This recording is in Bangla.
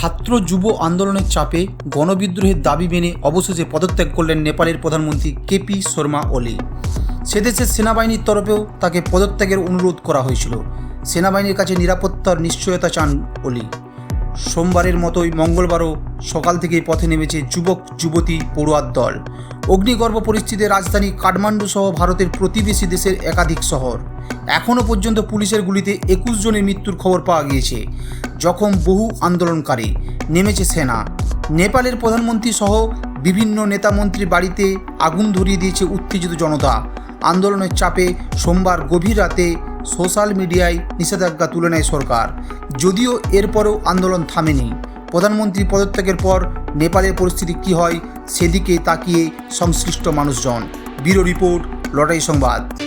তীব্র যুব আন্দোলনের চাপে গণবিদ্রোহের দাবি মেনে অবশেষে পদত্যাগ করলেন নেপালের প্রধানমন্ত্রী কেপি শর্মা ওলি। সেদেশের সেনাবাহিনীর তরফেও তাকে পদত্যাগের অনুরোধ করা হয়েছিল। সেনাবাহিনীর কাছে নিরাপত্তার নিশ্চয়তা চান ওলি। সোমবারের মতোই মঙ্গলবারও সকাল থেকেই পথে নেমেছে যুবক, যুবতী পড়ুয়ার দল। অগ্নিগর্ভ পরিস্থিতিতে রাজধানী কাঠমান্ডু সহ ভারতের প্রতিবেশী দেশের একাধিক শহর। এখনও পর্যন্ত পুলিশের গুলিতে একুশ জনের মৃত্যুর খবর পাওয়া গিয়েছে। জখম বহু আন্দোলনকারী। নেমেছে সেনা। নেপালের প্রধানমন্ত্রী সহ বিভিন্ন নেতামন্ত্রীর বাড়িতে আগুন ধরিয়ে দিয়েছে উত্তেজিত জনতা। আন্দোলনের চাপে সোমবার গভীর রাতে সোশ্যাল মিডিয়ায় নিষেধাজ্ঞা তুলে নেয় সরকার। যদিও এরপরেও আন্দোলন থামেনি। প্রধানমন্ত্রী পদত্যাগের পর নেপালের পরিস্থিতি কী হয়, সেদিকে তাকিয়ে সংশ্লিষ্ট মানুষজন। ব্যুরো রিপোর্ট লটাই সংবাদ।